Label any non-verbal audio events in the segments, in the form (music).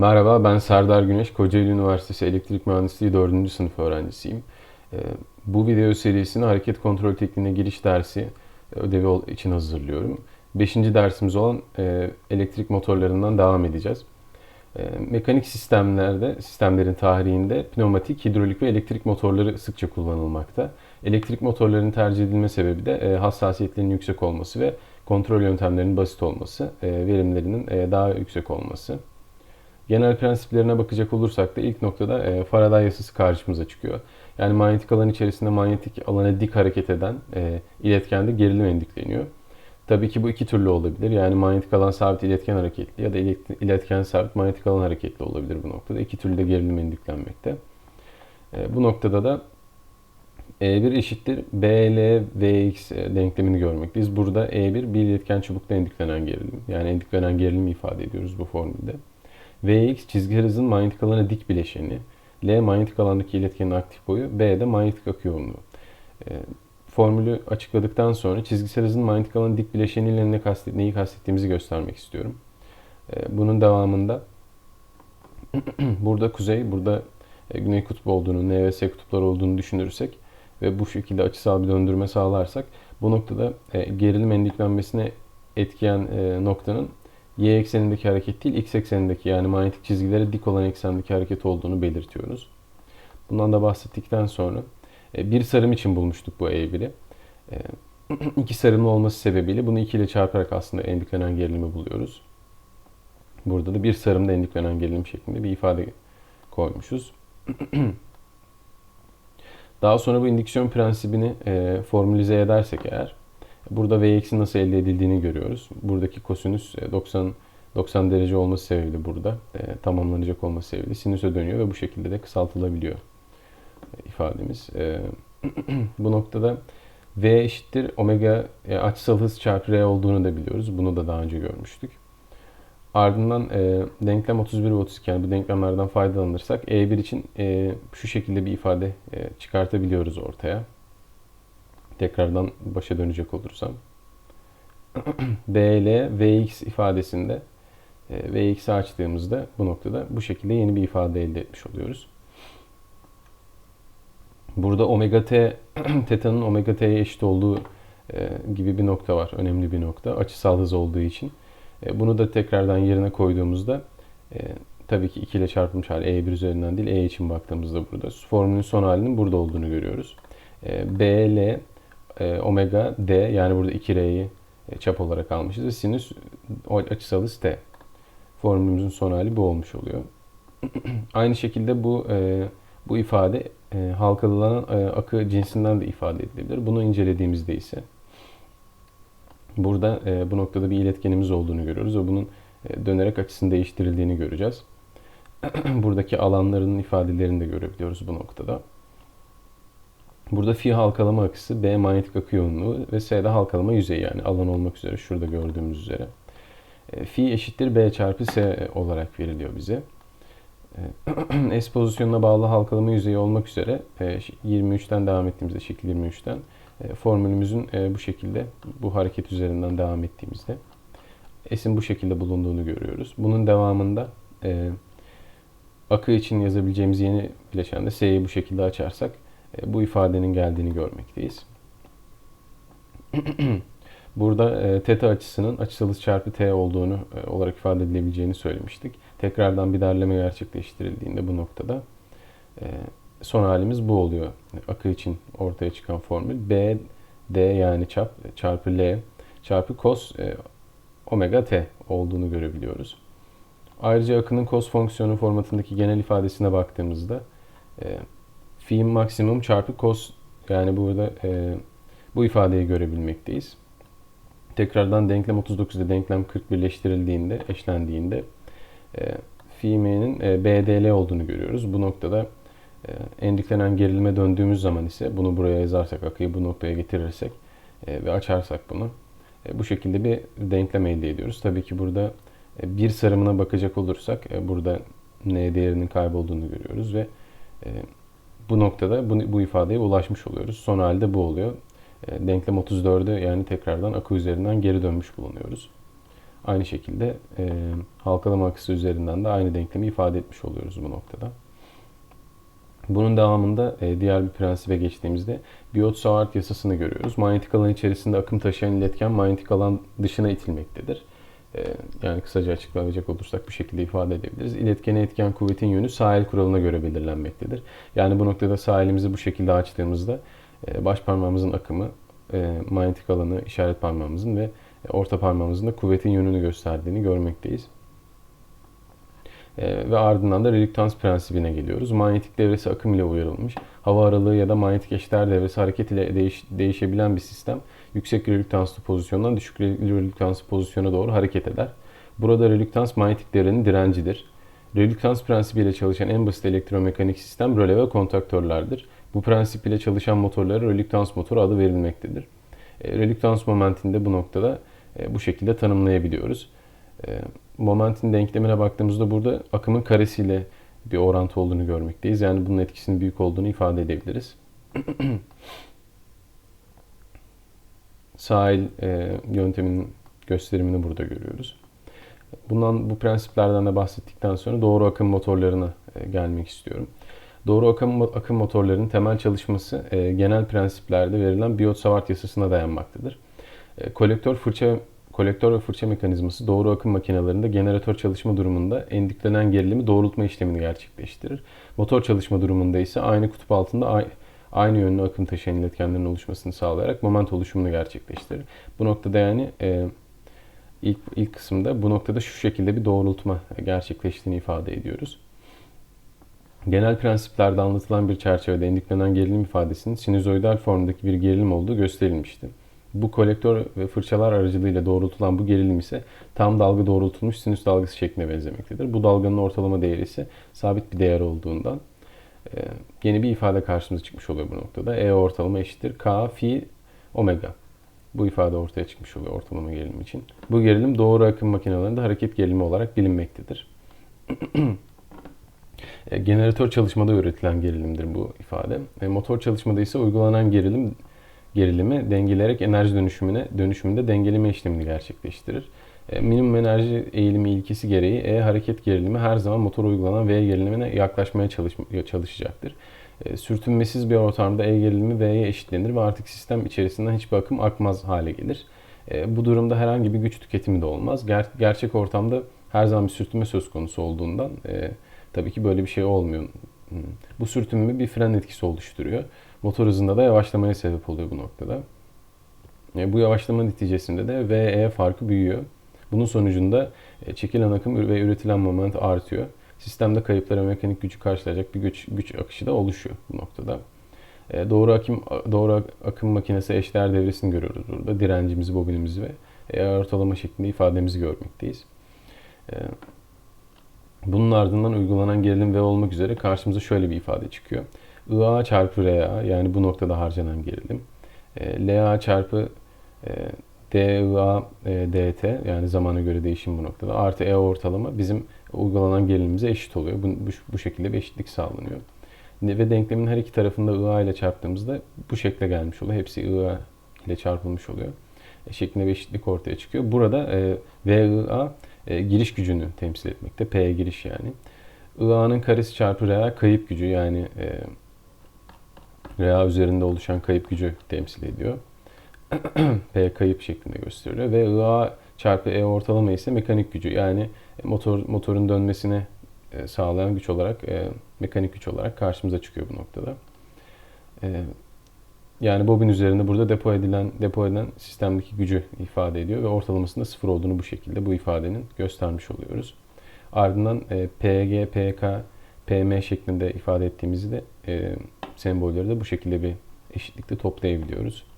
Merhaba, ben Serdar Güneş, Kocaeli Üniversitesi Elektrik Mühendisliği 4. sınıf öğrencisiyim. Ee, Bu video serisini hareket kontrol tekniğine giriş dersi ödevi için hazırlıyorum. 5. dersimiz olan e, elektrik motorlarından devam edeceğiz. E, Mekanik sistemlerde, sistemlerin tarihinde pneumatik, hidrolik ve elektrik motorları sıkça kullanılmakta. Elektrik motorlarının tercih edilme sebebi de e, hassasiyetlerinin yüksek olması ve kontrol yöntemlerinin basit olması, verimlerinin daha yüksek olması. Genel prensiplerine bakacak olursak da ilk noktada e, Faraday yasası karşımıza çıkıyor. Yani manyetik alan içerisinde manyetik alana dik hareket eden e, iletkende gerilim endikleniyor. Tabii ki bu iki türlü olabilir. Yani manyetik alan sabit iletken hareketli ya da ilet- iletken sabit manyetik alan hareketli olabilir bu noktada. İki türlü de gerilim endiklenmekte. E, bu noktada da E1 eşittir BL Vx e, denklemini görmekteyiz. Burada E1 bir iletken çubukta endiklenen gerilim. Yani endiklenen gerilimi ifade ediyoruz bu formülde. Vx çizgi hızın manyetik alana dik bileşeni. L manyetik alandaki iletkenin aktif boyu. B de manyetik akı yoğunluğu. E, formülü açıkladıktan sonra çizgisel hızın manyetik alanın dik bileşeniyle ne kastet, neyi kastettiğimizi göstermek istiyorum. E, bunun devamında (clears throat) burada kuzey, burada e, güney kutbu olduğunu, N ve S kutupları olduğunu düşünürsek ve bu şekilde açısal bir döndürme sağlarsak bu noktada e, gerilim endiklenmesine etkiyen e, noktanın y eksenindeki hareket değil, x eksenindeki yani manyetik çizgilere dik olan eksendeki hareket olduğunu belirtiyoruz. Bundan da bahsettikten sonra e, bir sarım için bulmuştuk bu E1'i. E, (clears throat) iki sarımlı olması sebebiyle bunu 2 ile çarparak aslında endiklenen gerilimi buluyoruz. Burada da bir sarımda endiklenen gerilim şeklinde bir ifade koymuşuz. (clears throat) Daha sonra bu indüksiyon prensibini e, formülize edersek eğer burada Vx'in nasıl elde edildiğini görüyoruz. Buradaki kosinüs e, 90 90 derece olması sebebiyle burada e, tamamlanacak olması sebebiyle sinüse dönüyor ve bu şekilde de kısaltılabiliyor e, ifademiz. E, (clears throat) bu noktada V eşittir omega e, açısal hız çarpı R olduğunu da biliyoruz. Bunu da daha önce görmüştük. Ardından e, denklem 31 ve 32 yani bu denklemlerden faydalanırsak E1 için e, şu şekilde bir ifade e, çıkartabiliyoruz ortaya. Tekrardan başa dönecek olursam. (clears throat) BL Vx ifadesinde e, Vx'i açtığımızda bu noktada bu şekilde yeni bir ifade elde etmiş oluyoruz. Burada omega t, (clears throat) teta'nın omega t'ye eşit olduğu e, gibi bir nokta var. Önemli bir nokta. Açısal hız olduğu için. E, bunu da tekrardan yerine koyduğumuzda tabii ki 2 ile çarpılmış hali E1 üzerinden değil E için baktığımızda burada formülün son halinin burada olduğunu görüyoruz. BL e, omega D yani burada 2R'yi e, çap olarak almışız ve sinüs o açısal hız T. Formülümüzün son hali bu olmuş oluyor. (clears throat) Aynı şekilde bu e, bu ifade e, halkalanan akı cinsinden de ifade edilebilir. Bunu incelediğimizde ise burada bu noktada bir iletkenimiz olduğunu görüyoruz ve bunun dönerek açısının değiştirildiğini göreceğiz. (clears throat) Buradaki alanların ifadelerini de görebiliyoruz bu noktada. Burada fi halkalama akısı, B manyetik akı yoğunluğu ve S'de halkalama yüzeyi yani alan olmak üzere şurada gördüğümüz üzere. E, fi eşittir B çarpı S olarak veriliyor bize. E, (clears throat) S pozisyonuna bağlı halkalama yüzeyi olmak üzere e, 23'ten devam ettiğimizde, şekil 23'ten e, formülümüzün bu şekilde, bu hareket üzerinden devam ettiğimizde S'in bu şekilde bulunduğunu görüyoruz. Bunun devamında akı için yazabileceğimiz yeni bileşende S'yi bu şekilde açarsak bu ifadenin geldiğini görmekteyiz. (clears throat) Burada e, teta açısının açısal hız çarpı t olduğunu e, olarak ifade edilebileceğini söylemiştik. Tekrardan bir derleme gerçekleştirildiğinde bu noktada e, son halimiz bu oluyor. Akı için ortaya çıkan formül b d yani çap çarpı l çarpı cos e, omega t olduğunu görebiliyoruz. Ayrıca akının cos fonksiyonu formatındaki genel ifadesine baktığımızda e, fi maksimum çarpı cos yani burada e, bu ifadeyi görebilmekteyiz. Tekrardan denklem 39'da denklem 40 birleştirildiğinde, eşlendiğinde e, fi m'nin e, BDL olduğunu görüyoruz. Bu noktada e, endiklenen gerilime döndüğümüz zaman ise bunu buraya yazarsak, akıyı bu noktaya getirirsek e, ve açarsak bunu e, bu şekilde bir denklem elde ediyoruz. Tabii ki burada e, bir sarımına bakacak olursak e, burada n değerinin kaybolduğunu görüyoruz ve e, bu noktada bu, bu ifadeye ulaşmış oluyoruz. Son halde bu oluyor. E, denklem 34'ü yani tekrardan akı üzerinden geri dönmüş bulunuyoruz. Aynı şekilde e, halkalama akısı üzerinden de aynı denklemi ifade etmiş oluyoruz bu noktada. Bunun devamında e, diğer bir prensibe geçtiğimizde Biot-Savart yasasını görüyoruz. Manyetik alan içerisinde akım taşıyan iletken manyetik alan dışına itilmektedir. E, yani kısaca açıklayacak olursak bu şekilde ifade edebiliriz. İletkene etken kuvvetin yönü sahil kuralına göre belirlenmektedir. Yani bu noktada sahilimizi bu şekilde açtığımızda e, baş parmağımızın akımı, manyetik alanı işaret parmağımızın ve orta parmağımızın da kuvvetin yönünü gösterdiğini görmekteyiz. E, ve ardından da redüktans prensibine geliyoruz. Manyetik devresi akım ile uyarılmış. Hava aralığı ya da manyetik eşdeğer devresi hareket ile değiş, değişebilen bir sistem yüksek redüktanslı pozisyondan düşük redüktanslı pozisyona doğru hareket eder. Burada redüktans manyetik devrenin direncidir. Redüktans prensibiyle çalışan en basit elektromekanik sistem röle ve kontaktörlerdir. Bu prensip ile çalışan motorlara redüktans motoru adı verilmektedir. E, redüktans momentini de bu noktada e, bu şekilde tanımlayabiliyoruz. E, momentin denklemine baktığımızda burada akımın karesiyle bir orantı olduğunu görmekteyiz. Yani bunun etkisinin büyük olduğunu ifade edebiliriz. (clears throat) Sahil e, yönteminin gösterimini burada görüyoruz. Bundan bu prensiplerden de bahsettikten sonra doğru akım motorlarına e, gelmek istiyorum. Doğru akım, akım motorlarının temel çalışması e, genel prensiplerde verilen Biot-Savart yasasına dayanmaktadır. E, kolektör fırça kolektör ve fırça mekanizması doğru akım makinelerinde generatör çalışma durumunda endiklenen gerilimi doğrultma işlemini gerçekleştirir. Motor çalışma durumunda ise aynı kutup altında aynı yönlü akım taşıyan iletkenlerin oluşmasını sağlayarak moment oluşumunu gerçekleştirir. Bu noktada yani e, ilk, ilk kısımda bu noktada şu şekilde bir doğrultma gerçekleştiğini ifade ediyoruz. Genel prensiplerde anlatılan bir çerçevede endiklenen gerilim ifadesinin sinüzoidal formdaki bir gerilim olduğu gösterilmişti. Bu kolektör ve fırçalar aracılığıyla doğrultulan bu gerilim ise tam dalga doğrultulmuş sinüs dalgası şekline benzemektedir. Bu dalganın ortalama değeri ise sabit bir değer olduğundan yeni bir ifade karşımıza çıkmış oluyor bu noktada. E ortalama eşittir K fi omega. Bu ifade ortaya çıkmış oluyor ortalama gerilim için. Bu gerilim doğru akım makinelerinde hareket gerilimi olarak bilinmektedir. (clears throat) E, generatör çalışmada üretilen gerilimdir bu ifade. E, motor çalışmada ise uygulanan gerilim gerilimi dengeleyerek enerji dönüşümüne dönüşümünde dengeleme işlemini gerçekleştirir. E, minimum enerji eğilimi ilkesi gereği E hareket gerilimi her zaman motor uygulanan V gerilimine yaklaşmaya çalış, çalışacaktır. E, sürtünmesiz bir ortamda E gerilimi V'ye eşitlenir ve artık sistem içerisinden hiçbir akım akmaz hale gelir. E, bu durumda herhangi bir güç tüketimi de olmaz. Ger gerçek ortamda her zaman bir sürtünme söz konusu olduğundan e, tabii ki böyle bir şey olmuyor. Hmm. Bu sürtünme bir fren etkisi oluşturuyor motor hızında da yavaşlamaya sebep oluyor bu noktada. E, bu yavaşlama neticesinde de VE farkı büyüyor. Bunun sonucunda e, çekilen akım ve üretilen moment artıyor. Sistemde kayıplara mekanik gücü karşılayacak bir güç, güç akışı da oluşuyor bu noktada. E, doğru akım doğru akım makinesi eşdeğer devresini görüyoruz burada. Direncimizi, bobinimizi ve e, ortalama şeklinde ifademizi görmekteyiz. Bunun ardından uygulanan gerilim V olmak üzere karşımıza şöyle bir ifade çıkıyor. IA çarpı RA yani bu noktada harcanan gerilim. LA çarpı DIA e, DT yani zamana göre değişim bu noktada. Artı E ortalama bizim uygulanan gerilimimize eşit oluyor. Bu, bu, bu şekilde bir eşitlik sağlanıyor. Ve denklemin her iki tarafında IA ile çarptığımızda bu şekle gelmiş oluyor. Hepsi IA ile çarpılmış oluyor. E, şeklinde bir eşitlik ortaya çıkıyor. Burada e, VIA e, giriş gücünü temsil etmekte. P giriş yani. IA'nın karesi çarpı RA kayıp gücü yani e, RA üzerinde oluşan kayıp gücü temsil ediyor. (clears throat) P kayıp şeklinde gösteriliyor ve IA çarpı E ortalama ise mekanik gücü yani motor motorun dönmesine e, sağlayan güç olarak e, mekanik güç olarak karşımıza çıkıyor bu noktada. E, yani bobin üzerinde burada depo edilen depo edilen sistemdeki gücü ifade ediyor ve ortalamasında sıfır olduğunu bu şekilde bu ifadenin göstermiş oluyoruz. Ardından PG, PK, PM şeklinde ifade ettiğimizi de sembolleri de bu şekilde bir eşitlikte toplayabiliyoruz.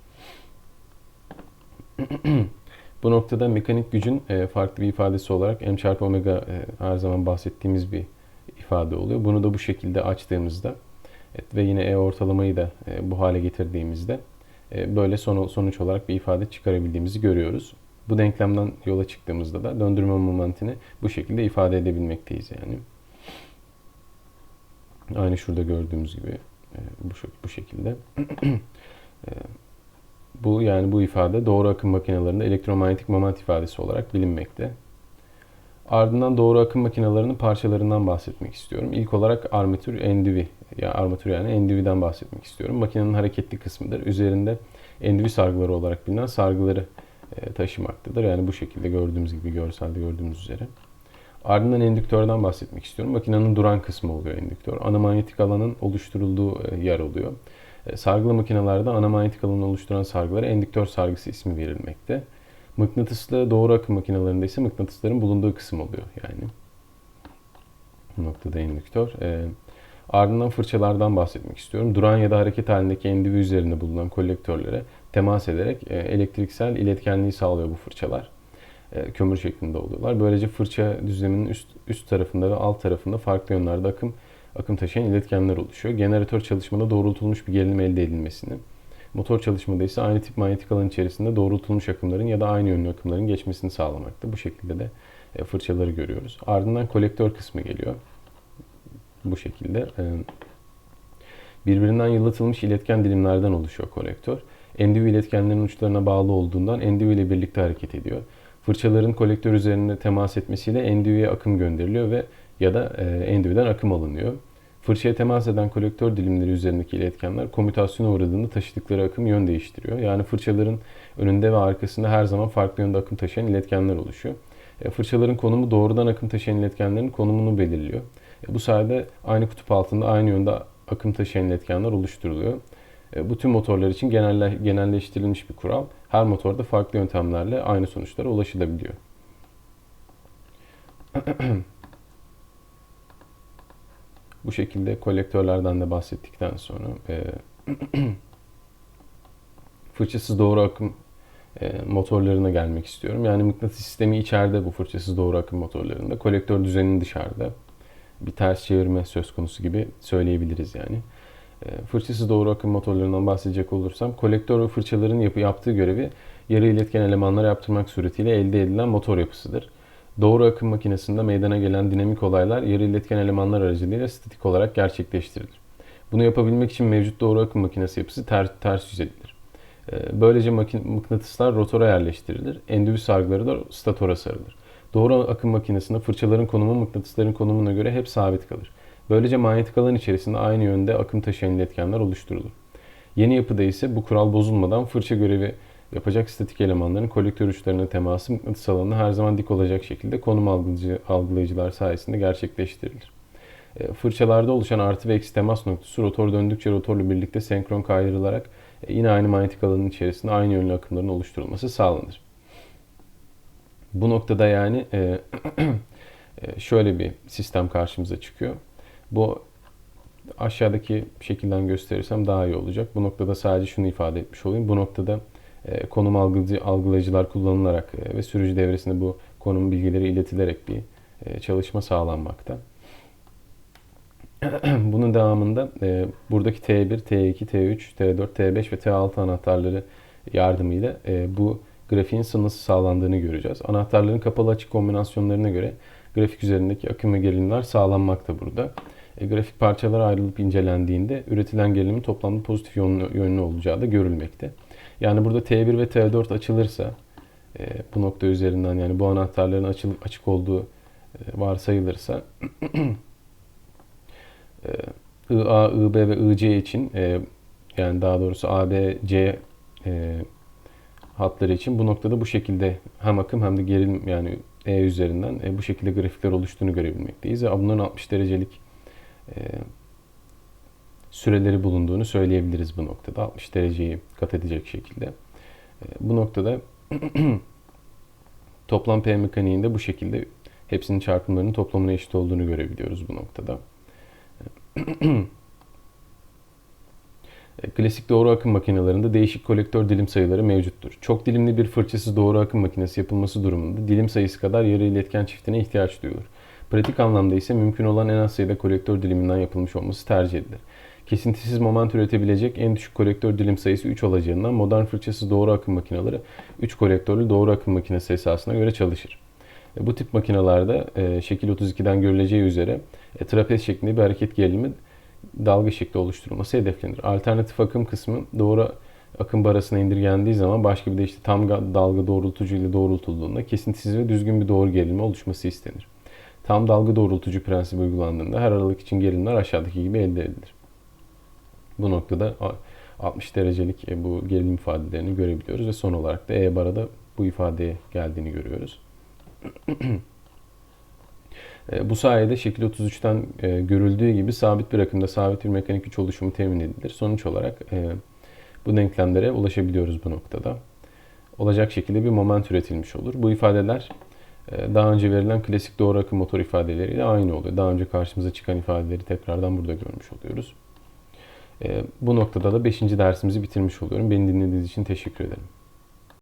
Bu noktada mekanik gücün e, farklı bir ifadesi olarak m çarpı omega e, her zaman bahsettiğimiz bir ifade oluyor. Bunu da bu şekilde açtığımızda evet, ve yine E ortalamayı da e, bu hale getirdiğimizde böyle sonuç olarak bir ifade çıkarabildiğimizi görüyoruz. Bu denklemden yola çıktığımızda da döndürme momentini bu şekilde ifade edebilmekteyiz yani. Aynı şurada gördüğümüz gibi bu şekilde. (clears throat) Bu yani bu ifade doğru akım makinelerinde elektromanyetik moment ifadesi olarak bilinmekte. Ardından doğru akım makinelerinin parçalarından bahsetmek istiyorum. İlk olarak armatür endüvi, yani armatür yani endüviden bahsetmek istiyorum. Makinenin hareketli kısmıdır. Üzerinde endüvi sargıları olarak bilinen sargıları e, taşımaktadır. Yani bu şekilde gördüğümüz gibi görselde gördüğümüz üzere. Ardından endüktörden bahsetmek istiyorum. Makinenin duran kısmı oluyor endüktör. Anamanyetik alanın oluşturulduğu e, yer oluyor. E, sargılı makinelerde anamanyetik alanı oluşturan sargılara endüktör sargısı ismi verilmekte. Mıknatıslı doğru akım makinelerinde ise mıknatısların bulunduğu kısım oluyor yani. Bu noktada endüktör. E, ardından fırçalardan bahsetmek istiyorum. Duran ya da hareket halindeki endüvi üzerinde bulunan kolektörlere temas ederek e, elektriksel iletkenliği sağlıyor bu fırçalar. E, kömür şeklinde oluyorlar. Böylece fırça düzleminin üst, üst tarafında ve alt tarafında farklı yönlerde akım akım taşıyan iletkenler oluşuyor. Generatör çalışmada doğrultulmuş bir gerilim elde edilmesini, motor çalışmada ise aynı tip manyetik alan içerisinde doğrultulmuş akımların ya da aynı yönlü akımların geçmesini sağlamakta. Bu şekilde de e, fırçaları görüyoruz. Ardından kolektör kısmı geliyor. Bu şekilde. E, birbirinden yıldırılmış iletken dilimlerden oluşuyor kolektör. Endüvi iletkenlerin uçlarına bağlı olduğundan endüvi ile birlikte hareket ediyor. Fırçaların kolektör üzerine temas etmesiyle endüviye akım gönderiliyor ve ya da e, endüviden akım alınıyor. Fırçaya temas eden kolektör dilimleri üzerindeki iletkenler komütasyona uğradığında taşıdıkları akım yön değiştiriyor. Yani fırçaların önünde ve arkasında her zaman farklı yönde akım taşıyan iletkenler oluşuyor. E, fırçaların konumu doğrudan akım taşıyan iletkenlerin konumunu belirliyor. E, bu sayede aynı kutup altında aynı yönde akım taşıyan iletkenler oluşturuluyor. Bu tüm motorlar için genelle, genelleştirilmiş bir kural. Her motorda farklı yöntemlerle aynı sonuçlara ulaşılabiliyor. (clears throat) Bu şekilde kolektörlerden de bahsettikten sonra e, (clears throat) fırçasız doğru akım e, motorlarına gelmek istiyorum. Yani mıknatıs sistemi içeride bu fırçasız doğru akım motorlarında. Kolektör düzeninin dışarıda. Bir ters çevirme söz konusu gibi söyleyebiliriz yani. E, fırçasız doğru akım motorlarından bahsedecek olursam kolektör ve fırçaların yapı, yaptığı görevi yarı iletken elemanlar yaptırmak suretiyle elde edilen motor yapısıdır. Doğru akım makinesinde meydana gelen dinamik olaylar yarı iletken elemanlar aracılığıyla statik olarak gerçekleştirilir. Bunu yapabilmek için mevcut doğru akım makinesi yapısı ter, ters yüz edilir. Ee, böylece mıknatıslar rotora yerleştirilir. Endüvi sargıları da statora sarılır. Doğru akım makinesinde fırçaların konumu mıknatısların konumuna göre hep sabit kalır. Böylece manyetik alan içerisinde aynı yönde akım taşıyan iletkenler oluşturulur. Yeni yapıda ise bu kural bozulmadan fırça görevi yapacak statik elemanların kolektör uçlarına teması mıknatıs alanına her zaman dik olacak şekilde konum algılayıcı, algılayıcılar sayesinde gerçekleştirilir. E, fırçalarda oluşan artı ve eksi temas noktası rotor döndükçe rotorla birlikte senkron kaydırılarak e, yine aynı manyetik alanın içerisinde aynı yönlü akımların oluşturulması sağlanır. Bu noktada yani e, (clears throat) şöyle bir sistem karşımıza çıkıyor. Bu aşağıdaki şekilden gösterirsem daha iyi olacak. Bu noktada sadece şunu ifade etmiş olayım. Bu noktada konum algılayıcı, algılayıcılar kullanılarak e, ve sürücü devresinde bu konum bilgileri iletilerek bir e, çalışma sağlanmakta. (clears throat) Bunun devamında buradaki T1, T2, T3, T4, T5 ve T6 anahtarları yardımıyla bu grafiğin sınırsı sağlandığını göreceğiz. Anahtarların kapalı açık kombinasyonlarına göre grafik üzerindeki akım ve gerilimler sağlanmakta burada. E, grafik parçalara ayrılıp incelendiğinde üretilen gerilimin toplamda pozitif yönlü, yönlü olacağı da görülmekte. Yani burada T1 ve T4 açılırsa e, bu nokta üzerinden yani bu anahtarların açıl, açık olduğu e, varsayılırsa (clears throat) e, IA, IB ve IC için e, yani daha doğrusu AB, C e, hatları için bu noktada bu şekilde hem akım hem de gerilim yani E üzerinden e, bu şekilde grafikler oluştuğunu görebilmekteyiz. Ve bunların 60 derecelik e, süreleri bulunduğunu söyleyebiliriz bu noktada. 60 dereceyi kat edecek şekilde. Ee, bu noktada (clears throat) toplam P mekaniğinde bu şekilde hepsinin çarpımlarının toplamına eşit olduğunu görebiliyoruz bu noktada. Ee, (clears throat) klasik doğru akım makinelerinde değişik kolektör dilim sayıları mevcuttur. Çok dilimli bir fırçasız doğru akım makinesi yapılması durumunda dilim sayısı kadar yarı iletken çiftine ihtiyaç duyulur. Pratik anlamda ise mümkün olan en az sayıda kolektör diliminden yapılmış olması tercih edilir kesintisiz moment üretebilecek en düşük kolektör dilim sayısı 3 olacağından modern fırçasız doğru akım makineleri 3 kolektörlü doğru akım makinesi esasına göre çalışır. E, bu tip makinalarda e, şekil 32'den görüleceği üzere e, trapez şeklinde bir hareket gerilimi dalga şekli oluşturulması hedeflenir. Alternatif akım kısmı doğru akım barasına indirgendiği zaman başka bir de işte tam ga- dalga doğrultucu ile doğrultulduğunda kesintisiz ve düzgün bir doğru gerilme oluşması istenir. Tam dalga doğrultucu prensibi uygulandığında her aralık için gerilimler aşağıdaki gibi elde edilir. Bu noktada a- 60 derecelik e, bu gerilim ifadelerini görebiliyoruz ve son olarak da E barada bu ifadeye geldiğini görüyoruz. (clears throat) E, Bu sayede şekil 33'ten e, görüldüğü gibi sabit bir akımda sabit bir mekanik güç oluşumu temin edilir. Sonuç olarak bu denklemlere ulaşabiliyoruz bu noktada. Olacak şekilde bir moment üretilmiş olur. Bu ifadeler daha önce verilen klasik doğru akım motor ifadeleriyle aynı oluyor. Daha önce karşımıza çıkan ifadeleri tekrardan burada görmüş oluyoruz. E, Bu noktada da 5. dersimizi bitirmiş oluyorum. Beni dinlediğiniz için teşekkür ederim.